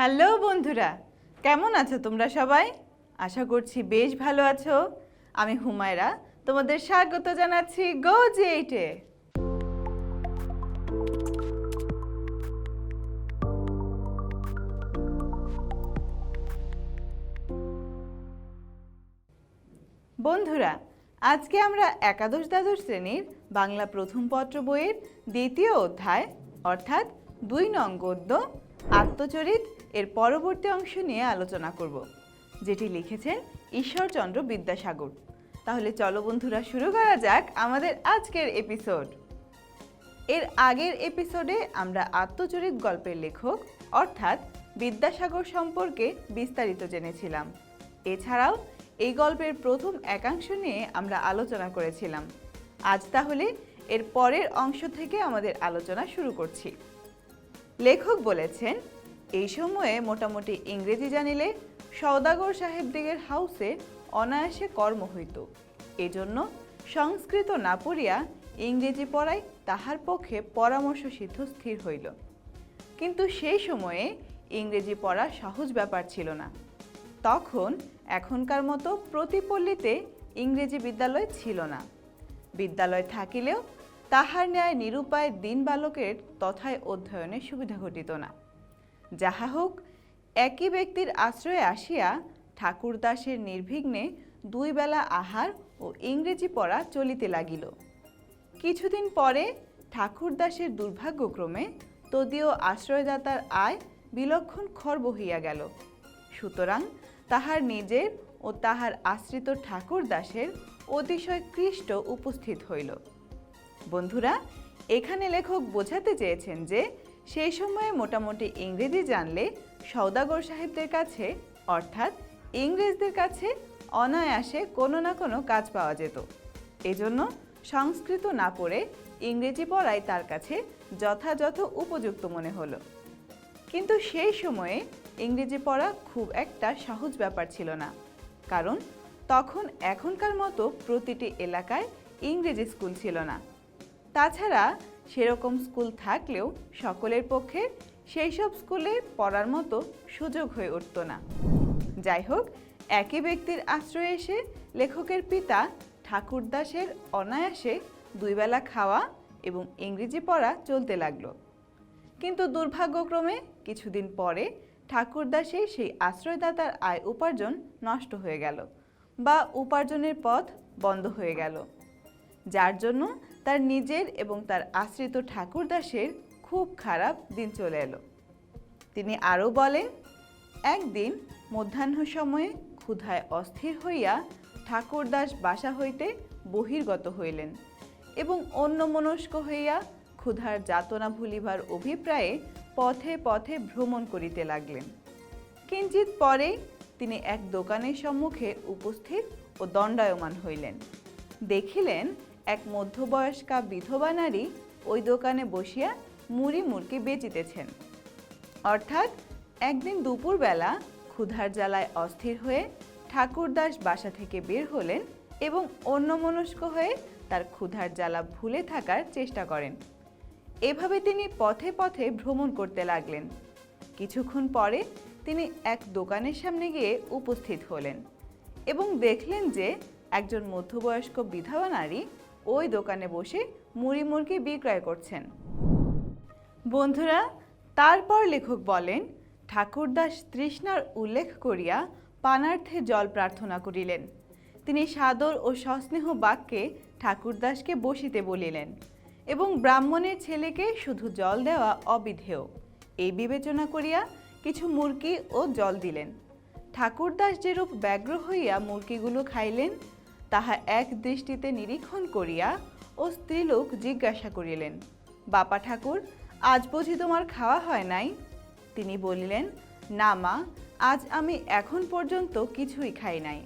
Hello বন্ধুরা, কেমন আছো তোমরা সবাই? আশা করছি বেশ ভালো আছো। আমি হুমায়রা, তোমাদের স্বাগত জানাচ্ছি গো জি এইটে বন্ধুরা, আজকে আমরা একাদশ দ্বাদশ শ্রেণির বাংলা প্রথম পত্র বইয়ের দ্বিতীয় অধ্যায়, অর্থাৎ দুই নং গদ্য, আত্মচরিত এর পরবর্তী অংশ নিয়ে আলোচনা করব, যেটি লিখেছেন ঈশ্বরচন্দ্র বিদ্যাসাগর। তাহলে চলো বন্ধুরা, শুরু করা যাক আমাদের আজকের এপিসোড। এর আগের এপিসোডে আমরা আত্মচরিত গল্পের লেখক, অর্থাৎ বিদ্যাসাগর সম্পর্কে বিস্তারিত জেনেছিলাম। এছাড়াও এই গল্পের প্রথম একাংশ নিয়ে আমরা আলোচনা করেছিলাম। আজ তাহলে এর পরের অংশ থেকে আমাদের আলোচনা শুরু করছি। লেখক বলেছেন এই সময়ে মোটামুটি ইংরেজি জানিলে সওদাগর সাহেবদিগের হাউসে অনায়াসে কর্ম হইত। এজন্য সংস্কৃত না পড়িয়া ইংরেজি পড়াই তাহার পক্ষে পরামর্শ সিদ্ধ স্থির হইল। কিন্তু সেই সময়ে ইংরেজি পড়া সহজ ব্যাপার ছিল না। তখন এখনকার মতো প্রতি পল্লীতে ইংরেজি বিদ্যালয় ছিল না। বিদ্যালয় থাকিলেও তাহার ন্যায় নিরুপায় দিন বালকের তথায় অধ্যয়নের সুবিধা ঘটিত না। যাহা হোক, একই ব্যক্তির আশ্রয়ে আসিয়া ঠাকুরদাসের নির্বিঘ্নে দুই বেলা আহার ও ইংরেজি পড়া চলিতে লাগিল। কিছুদিন পরে ঠাকুরদাসের দুর্ভাগ্যক্রমে তদীয় আশ্রয়দাতার আয় বিলক্ষণ খর্ব হইয়া গেল। সুতরাং তাহার নিজের ও তাহার আশ্রিত ঠাকুরদাসের অতিশয় কৃষ্ট উপস্থিত হইল। বন্ধুরা, এখানে লেখক বোঝাতে চেয়েছেন যে সেই সময়ে মোটামুটি ইংরেজি জানলে সওদাগর সাহেবদের কাছে, অর্থাৎ ইংরেজদের কাছে অনায়াসে কোনো না কোনো কাজ পাওয়া যেত। এজন্য সংস্কৃত না পড়ে ইংরেজি পড়াই তার কাছে যথাযথ উপযুক্ত মনে হলো। কিন্তু সেই সময়ে ইংরেজি পড়া খুব একটা সহজ ব্যাপার ছিল না। কারণ তখন এখনকার মতো প্রতিটি এলাকায় ইংরেজি স্কুল ছিল না। তাছাড়া সেরকম স্কুল থাকলেও সকলের পক্ষে সেই সব স্কুলে পড়ার মতো সুযোগ হয়ে উঠত না। যাই হোক, একই ব্যক্তির আশ্রয়ে এসে লেখকের পিতা ঠাকুরদাসের অনায়াসে দুইবেলা খাওয়া এবং ইংরেজি পড়া চলতে লাগল। কিন্তু দুর্ভাগ্যক্রমে কিছুদিন পরে ঠাকুরদাসের সেই আশ্রয়দাতার আয় উপার্জন নষ্ট হয়ে গেল বা উপার্জনের পথ বন্ধ হয়ে গেল। যার জন্য তার নিজের এবং তার আশ্রিত ঠাকুরদাসের খুব খারাপ দিন চলে এলো। তিনি আরও বলেন, একদিন মধ্যাহ্ন সময়ে ক্ষুধায় অস্থির হইয়া ঠাকুরদাস বাসা হইতে বহির্গত হইলেন এবং অন্যমনস্ক হইয়া ক্ষুধার যাতনা ভুলিবার অভিপ্রায়ে পথে পথে ভ্রমণ করিতে লাগলেন। কিঞ্চিত পরে তিনি এক দোকানের সম্মুখে উপস্থিত ও দণ্ডায়মান হইলেন। দেখিলেন এক মধ্যবয়স্কা বিধবা নারী ওই দোকানে বসিয়া মুড়ি মুরকি বেচিতেছেন। অর্থাৎ একদিন দুপুরবেলা ক্ষুধার জ্বালায় অস্থির হয়ে ঠাকুরদাস বাসা থেকে বের হলেন এবং অন্যমনস্ক হয়ে তার ক্ষুধার জ্বালা ভুলে থাকার চেষ্টা করেন। এভাবে তিনি পথে পথে ভ্রমণ করতে লাগলেন। কিছুক্ষণ পরে তিনি এক দোকানের সামনে গিয়ে উপস্থিত হলেন এবং দেখলেন যে একজন মধ্যবয়স্ক বিধবা নারী ওই দোকানে বসে মুড়ি মুরগি বিক্রয় করছেন। বন্ধুরা, তারপর লেখক বলেন, ঠাকুরদাস তৃষ্ণার উল্লেখ করিয়া পানার্থে জল প্রার্থনা করিলেন। তিনি সাদর ও সস্নেহ বাক্যে ঠাকুরদাসকে বসিতে বলিলেন এবং ব্রাহ্মণের ছেলেকে শুধু জল দেওয়া অবিধেয়। এই বিবেচনা করিয়া কিছু মুরগি ও জল দিলেন। ঠাকুরদাস যেরূপ ব্যগ্র হইয়া মুরগিগুলো খাইলেন তাহা এক দৃষ্টিতে নিরীক্ষণ করিয়া ও স্ত্রীলোক জিজ্ঞাসা করিলেন, বাপা ঠাকুর, আজ বুঝি তোমার খাওয়া হয় নাই? তিনি বলিলেন, না মা, আজ আমি এখন পর্যন্ত কিছুই খাই নাই।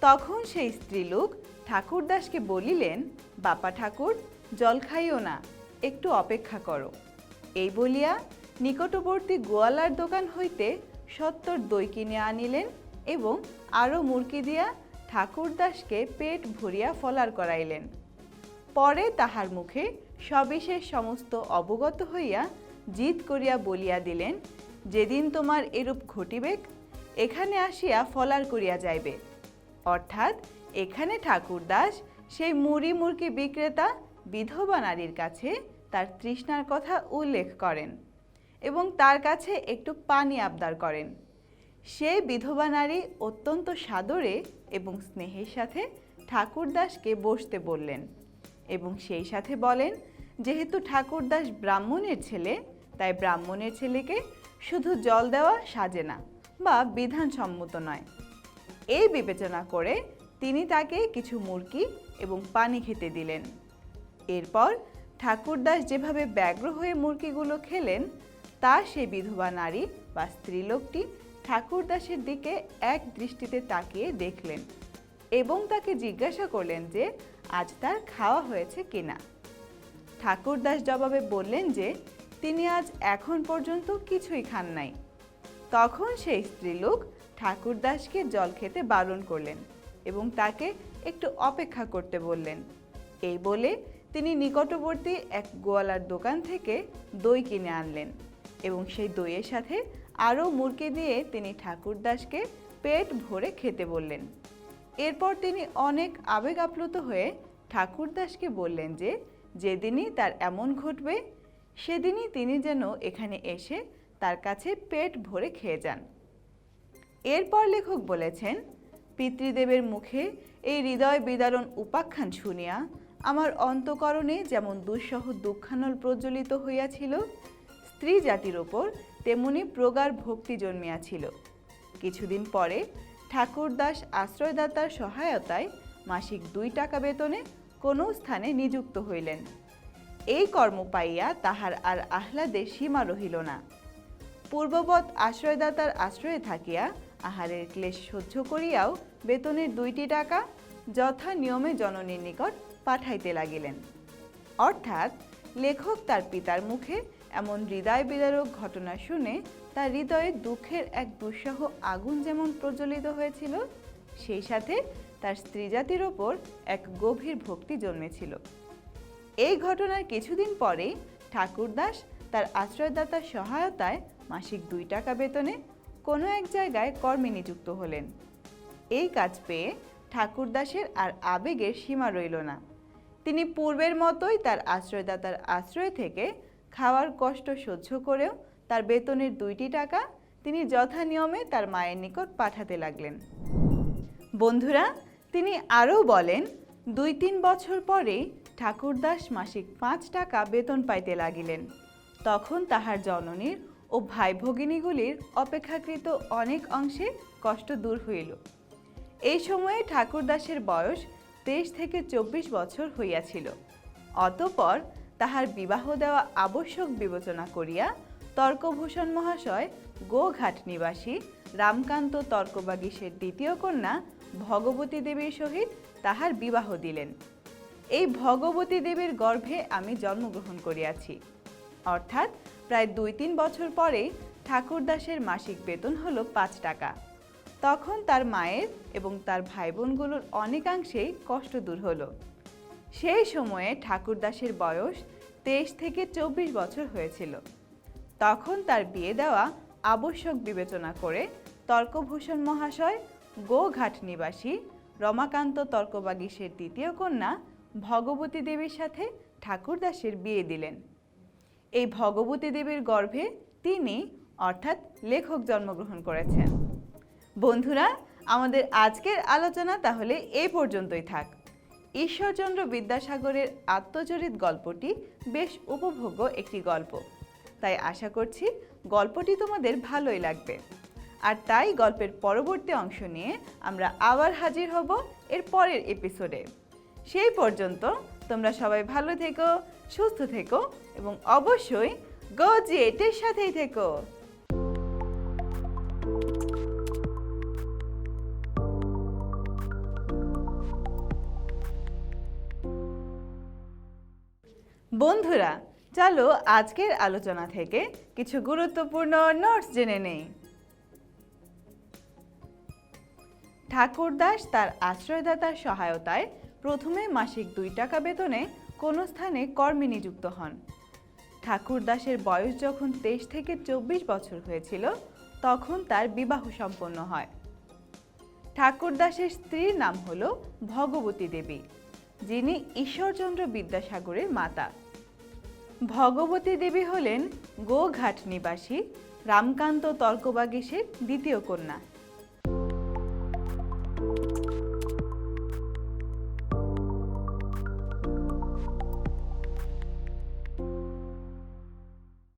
তখন সেই স্ত্রীলোক ঠাকুরদাসকে বলিলেন, বাপা ঠাকুর, জল খাইও না, একটু অপেক্ষা করো। এই বলিয়া নিকটবর্তী গোয়ালার দোকান হইতে সত্তর দই কিনে আনিলেন এবং আরও মুরকি দিয়া ঠাকুরদাসকে পেট ভরিয়া ফলার করাইলেন। পরে তাহার মুখে সবিশেষ সমস্ত অবগত হইয়া জিদ করিয়া বলিয়া দিলেন, যেদিন তোমার এরূপ ঘটিবেক এখানে আসিয়া ফলার করিয়া যাইবে। অর্থাৎ এখানে ঠাকুরদাস সেই মুড়ি মুরকি বিক্রেতা, বিধবা নারীর কাছে তার তৃষ্ণার কথা উল্লেখ করেন এবং তার কাছে একটু পানি আবদার করেন। সেই বিধবা নারী অত্যন্ত সাদরে এবং স্নেহের সাথে ঠাকুরদাসকে বসতে বললেন এবং সেই সাথে বলেন, যেহেতু ঠাকুরদাস ব্রাহ্মণের ছেলে, তাই ব্রাহ্মণের ছেলেকে শুধু জল দেওয়া সাজে না বা বিধানসম্মত নয়। এই বিবেচনা করে তিনি তাকে কিছু মুরগি এবং পানি খেতে দিলেন। এরপর ঠাকুরদাস যেভাবে ব্যগ্র হয়ে মুরগিগুলো খেলেন, তা সেই বিধবা নারী বা স্ত্রীলোকটি ঠাকুরদাসের দিকে এক দৃষ্টিতে তাকিয়ে দেখলেন এবং তাকে জিজ্ঞাসা করলেন যে, আজ তার খাওয়া হয়েছে কিনা? ঠাকুরদাস জবাবে বললেন যে, তিনি আজ এখন পর্যন্ত কিছুই খান নাই। তখন সেই স্ত্রীলোক ঠাকুরদাসকে জল খেতে বারণ করলেন এবং তাকে একটু অপেক্ষা করতে বললেন। এই বলে তিনি নিকটবর্তী এক গোয়ালার দোকান থেকে দই কিনে আনলেন এবং সেই দইয়ের সাথে আরও মুরগি দিয়ে তিনি ঠাকুরদাসকে পেট ভরে খেতে বললেন। এরপর তিনি অনেক আবেগ আপ্লুত হয়ে ঠাকুরদাসকে বললেন যে, যেদিনই তার এমন ঘটবে, সেদিনই তিনি যেন এখানে এসে তার কাছে পেট ভরে খেয়ে যান। এরপর লেখক বলেছেন, পিতৃদেবের মুখে এই হৃদয় বিদারণ উপাখ্যান শুনিয়া আমার অন্তকরণে যেমন দুঃসহ দুঃখানল প্রজ্বলিত হইয়াছিল স্ত্রী জাতির ওপর তেমনি প্রগাঢ় ভক্তি জন্মিয়াছিল। কিছুদিন পরে ঠাকুরদাস আশ্রয়দাতার সহায়তায় মাসিক দুই টাকা বেতনে কোনো স্থানে নিযুক্ত হইলেন। এই কর্ম পাইয়া তাহার আর আহ্লাদে সীমা রহিল না। পূর্ববৎ আশ্রয়দাতার আশ্রয়ে থাকিয়া আহারের ক্লেশ সহ্য করিয়াও বেতনের দুইটি টাকা যথা নিয়মে জননীর নিকট পাঠাইতে লাগিলেন। অর্থাৎ লেখক তার পিতার মুখে এমন হৃদয় বিদারক ঘটনা শুনে তার হৃদয়ে দুঃখের এক দুঃসহ আগুন যেমন প্রজ্বলিত হয়েছিল, সেই সাথে তার স্ত্রীজাতির ওপর এক গভীর ভক্তি জন্মেছিল। এই ঘটনার কিছুদিন পরেই ঠাকুরদাস তার আশ্রয়দাতার সহায়তায় মাসিক দুই টাকা বেতনে কোনো এক জায়গায় কর্মে নিযুক্ত হলেন। এই কাজ পেয়ে ঠাকুরদাসের আর আবেগের সীমা রইল না। তিনি পূর্বের মতোই তার আশ্রয়দাতার আশ্রয় থেকে খাওয়ার কষ্ট সহ্য করেও তার বেতনের দুইটি টাকা তিনি যথা নিয়মে তার মায়ের নিকট পাঠাতে লাগলেন। বন্ধুরা, তিনি আরও বলেন, দুই তিন বছর পরেই ঠাকুরদাস মাসিক পাঁচ টাকা বেতন পাইতে লাগিলেন। তখন তাহার জননীর ও ভাই ভগিনীগুলির অপেক্ষাকৃত অনেক অংশে কষ্ট দূর হইল। এই সময়ে ঠাকুরদাসের বয়স তেইশ থেকে চব্বিশ বছর হইয়াছিল। অতঃপর তাহার বিবাহ দেওয়া আবশ্যক বিবেচনা করিয়া তর্কভূষণ মহাশয় গোঘাট নিবাসী রামকান্ত তর্কবাগীশের দ্বিতীয় কন্যা ভগবতী দেবীর সহিত তাহার বিবাহ দিলেন। এই ভগবতী দেবীর গর্ভে আমি জন্মগ্রহণ করিয়াছি। অর্থাৎ প্রায় দুই তিন বছর পরে ঠাকুরদাসের মাসিক বেতন হলো পাঁচ টাকা। তখন তার মায়ের এবং তার ভাই বোনগুলোর অনেকাংশেই কষ্ট দূর হলো। সেই সময়ে ঠাকুরদাসের বয়স তেইশ থেকে চব্বিশ বছর হয়েছিল। তখন তার বিয়ে দেওয়া আবশ্যক বিবেচনা করে তর্কভূষণ মহাশয়, গোঘাট নিবাসী রমাকান্ত তর্কবাগীশের দ্বিতীয় কন্যা ভগবতী দেবীর সাথে ঠাকুরদাসের বিয়ে দিলেন। এই ভগবতী দেবীর গর্ভে তিনি, অর্থাৎ লেখক জন্মগ্রহণ করেছেন। বন্ধুরা, আমাদের আজকের আলোচনা তাহলে এই পর্যন্তই থাক। ঈশ্বরচন্দ্র বিদ্যাসাগরের আত্মচরিত গল্পটি বেশ উপভোগ্য একটি গল্প। তাই আশা করছি গল্পটি তোমাদের ভালোই লাগবে। আর তাই গল্পের পরবর্তী অংশ নিয়ে আমরা আবার হাজির হব এর পরের এপিসোডে সেই পর্যন্ত তোমরা সবাই ভালো থেকো, সুস্থ থেকো এবং অবশ্যই গো জিএটের সাথেই থেকো। বন্ধুরা, চলো আজকের আলোচনা থেকে কিছু গুরুত্বপূর্ণ নোটস জেনে নেই। ঠাকুরদাস তার আশ্রয়দাতার সহায়তায় প্রথমে মাসিক দুই টাকা বেতনে কোনো স্থানে কর্মে নিযুক্ত হন। ঠাকুরদাসের বয়স যখন তেইশ থেকে চব্বিশ বছর হয়েছিল, তখন তার বিবাহ সম্পন্ন হয়। ঠাকুরদাসের স্ত্রীর নাম হল ভগবতী দেবী, যিনি ঈশ্বরচন্দ্র বিদ্যাসাগরের মাতা। ভগবতী দেবী হলেন গোঘাট নিবাসী রামকান্ত তর্কবাগীশের দ্বিতীয় কন্যা।